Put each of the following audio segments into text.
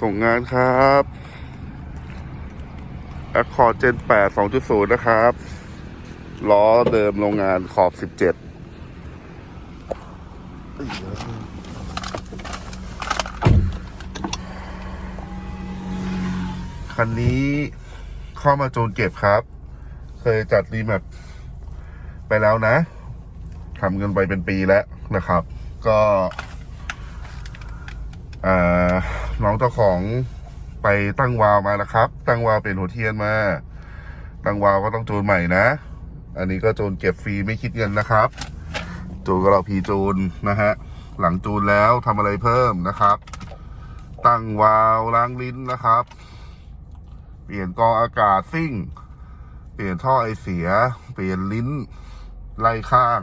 ส่งงานครับ Accord Gen 8 2.0 นะครับ ล้อเดิมโรงงานขอบ 17คันนี้เข้ามาโจนเก็บครับ เคยจัดรีแมปไปแล้วนะทำเงินไปเป็นปีแล้วนะครับ ก็ อ่า น้องเจ้าของไปตั้งวาล์วมานะครับ ตั้งวาวเป็นหัวเทียนมา ตั้งวาวก็ต้องจูนใหม่นะ อันนี้ก็จูนเก็บฟรีไม่คิดเงินนะครับ จูนก็เราพีจูนนะฮะ หลังจูนแล้วทำอะไรเพิ่มนะครับ ตั้งวาล์วล้างลิ้นนะครับ เปลี่ยนกรองอากาศซิ่ง เปลี่ยนท่อไอเสีย เปลี่ยนลิ้นไล่ข้าง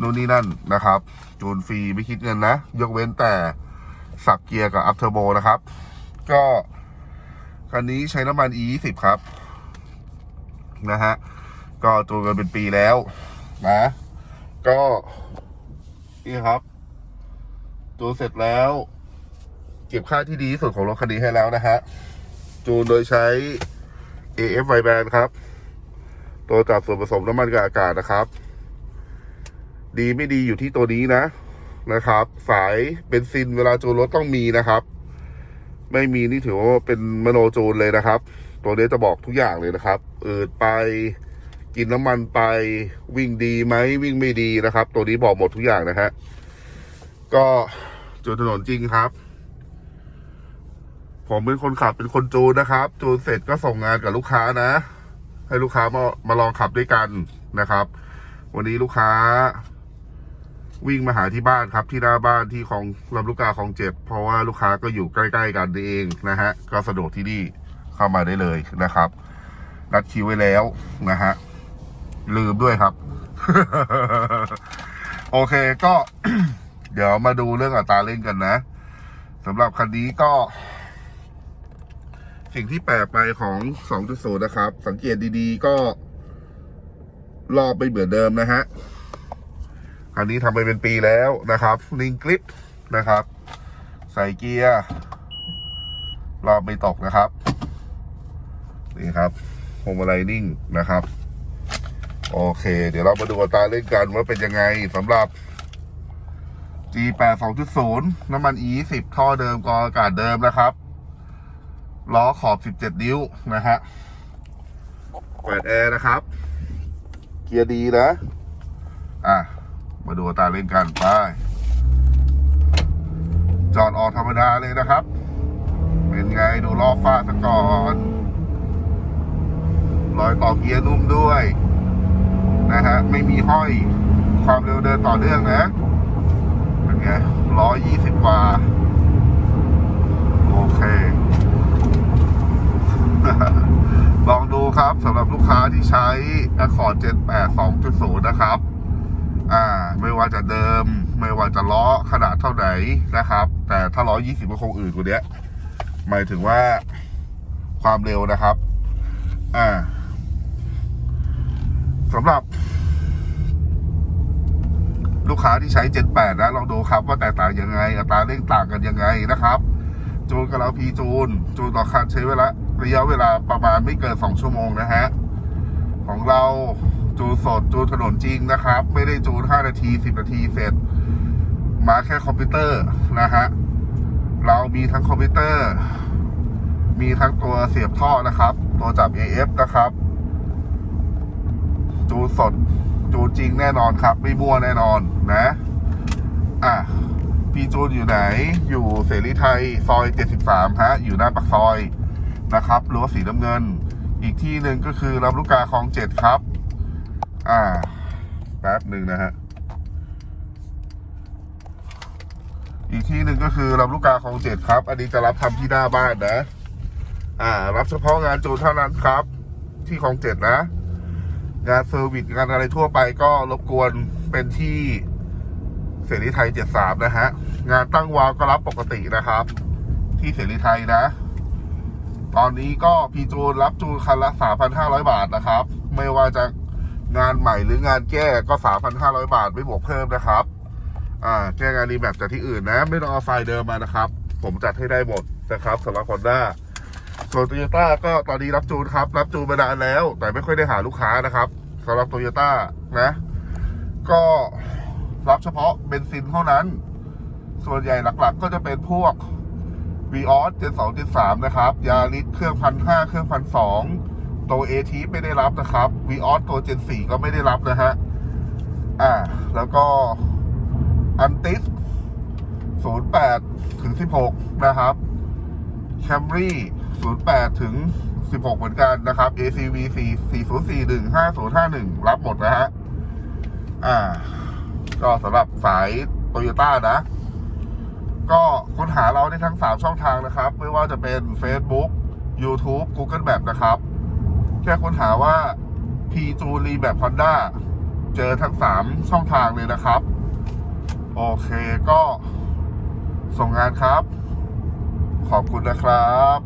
นู่นนี่นั่นนะครับ จูนฟรีไม่คิดเงินนะ ยกเว้นแต่ สับเกียร์กับอัพเทอร์โบนะครับ ก็คันนี้ใช้น้ำมัน E 2 0 ครับ นะฮะ ก็จูนกันเป็นปีแล้ว นะ ก็นี่ครับจูนเสร็จแล้ว เก็บค่าที่ดีที่สุดของรถคันนี้ให้แล้วนะฮะ จูนโดยใช้ AF v i b a n d ครับ ตัวจับส่วนผสมน้ำมันกับอากาศนะครับ ดีไม่ดีอยู่ที่ตัวนี้นะ นะครับ สายเบนซินเวลาจูนรถต้องมีนะครับ ไม่มีนี่ถือว่าเป็นมโนจูนเลยนะครับ ตัวนี้จะบอกทุกอย่างเลยนะครับอืดไปกินน้ำมันไปวิ่งดีไหมวิ่งไม่ดีนะครับ ตัวนี้บอกหมดทุกอย่างนะฮะก็จูนถนนจริงครับ ผมเป็นคนขับเป็นคนจูนนะครับ จูนเสร็จก็ส่งงานกับลูกค้านะ ให้ลูกค้ามามาลองขับด้วยกันนะครับ วันนี้ลูกค้า วิ่งมาหาที่บ้านครับที่หน้าบ้านที่ของลำลูกกาของเจ็บ เพราะว่าลูกค้าก็อยู่ใกล้ๆกันเองนะฮะก็สะดวกที่นี่เข้ามาได้เลยนะครับนัดคิวไว้แล้วนะฮะลืมด้วยครับ โอเคก็ เดี๋ยวมาดูเรื่องอัตราเร่งกันนะสำหรับคันนี้ก็ สิ่งที่แปลกไปของ 2.0 นะครับ สังเกตดีๆก็รอบไม่เหมือนเดิมนะฮะ อันนี้ทำไปเป็นปีแล้วนะครับลิงกลิปนะครับ ใส่เกียร์รอบไม่ตกนะครับ นี่ครับพวงมาลัยนิ่งนะครับ โอเค เดี๋ยวเรามาดูอัตราเล่นกันว่าเป็นยังไงสำหรับ G8 2.0 น้ำมัน E 10 ท่อเดิมกออากาศเดิมนะครับล้อขอบ 17 นิ้วนะฮะเปิดแอร์นะครับ เกียร์ดีนะ อะ มาดูตาเล่นกันไป จอดออกธรรมดาเลยนะครับ เป็นไงดูรอฟ้าสะก่อนรอยต่อเกียร์นุ่มด้วย นะฮะ ไม่มีห้อยความเร็วเดินต่อเนื่องนะ เป็นไงร้อยยี่สิบกว่า โอเค ลองดูครับสำหรับลูกค้าที่ใช้ Accord Gen 8 2.0 นะครับ อ่าไม่ว่าจะเดิม ไม่ว่าจะล้อขนาดเท่าไหนนะครับ แต่ถ้าล้อ20ก็คงอื่นกว่านี้หมายถึงว่าความเร็วนะครับ อ่าสำหรับ ลูกค้าที่ใช้ Gen 8นะ ลองดูครับว่าแตกต่างยังไง อัตราเร่งต่างกันยังไงนะครับ จูนกับเราพีจูน จูนต่อคันใช้เวลาระยะเวลาประมาณไม่เกิน 2 ชั่วโมงนะฮะ ของเรา จูนสดจูนถนนจริงนะครับ ไม่ได้จูน 5 นาที 10 นาทีเสร็จ มาแค่คอมพิวเตอร์นะฮะ เรามีทั้งคอมพิวเตอร์ มีทั้งตัวเสียบท่อนะครับ ตัวจับ AF นะครับ จูนสดจูนจริงแน่นอนครับ ไม่มั่วแน่นอนนะ อะพี่จูนอยู่ไหน อยู่เสรีไทยซอย 73 ฮะ อยู่หน้าปากซอยนะครับรั้วสีน้ำเงิน อีกที่หนึ่งก็คือลำลูกกาคลองเจ็ดครับ อ่า แป๊บหนึ่งนะฮะ อีกที่หนึ่งก็คือลำลูกกาคลองเจ็ดครับ อันนี้จะรับทำที่หน้าบ้านนะ อ่า รับเฉพาะงานจูเท่านั้นครับ ที่คลองเจ็ดนะ งานเซอร์วิสงานอะไรทั่วไปก็รบกวนเป็นที่เสรีไทย73นะฮะ งานตั้งวาวก็รับปกตินะครับ ที่เสรีไทยนะ ตอนนี้ก็พีจูนรับจูนคันละ3,500บาทนะครับ ไม่ว่าจะ งานใหม่หรืองานแก้ก็ 3,500 บาทไม่บวกเพิ่มนะครับ อ่าแก้งานรีแมปจากที่อื่นนะ ไม่ต้องเอาไฟล์เดิมมานะครับ ผมจัดให้ได้หมดนะครับสำหรับ Honda ส่วน Toyota ก็ตอนนี้รับจูนครับ รับจูนมานานแล้ว แต่ไม่ค่อยได้หาลูกค้านะครับสำหรับ Toyota นะ ก็รับเฉพาะเบนซินเท่านั้น ส่วนใหญ่หลักๆ ก็จะเป็นพวก v ีออสเจนสองเจนสามนะครับ ยาริสเครื่องพันห้าเครื่องพันสอง ตัวเอทีไม่ได้รับนะครับ v ีออสตัวเจนสี่ก็ไม่ได้รับนะฮะ อ่า แล้วก็อันติสศูนย์แปดถึงสิบหกนะครับแคมรี่ศูนย์แปดถึงสิบหกเหมือนกันนะครับ ACV สี่สี่ศูนย์สี่หนึ่งห้าศูนย์ห้าหนึ่งรับหมดนะฮะ อ่า ก็สำหรับสายโตโยต้านะ ก็ค้นหาเราได้ทั้ง3ช่องทางนะครับ ไม่ว่าจะเป็น Facebook YouTube Google Map นะครับ แค่ค้นหาว่า P จูรีแบบ Honda เจอทั้ง 3 ช่องทางเลยนะครับ โอเคก็ส่งงานครับ ขอบคุณนะครับ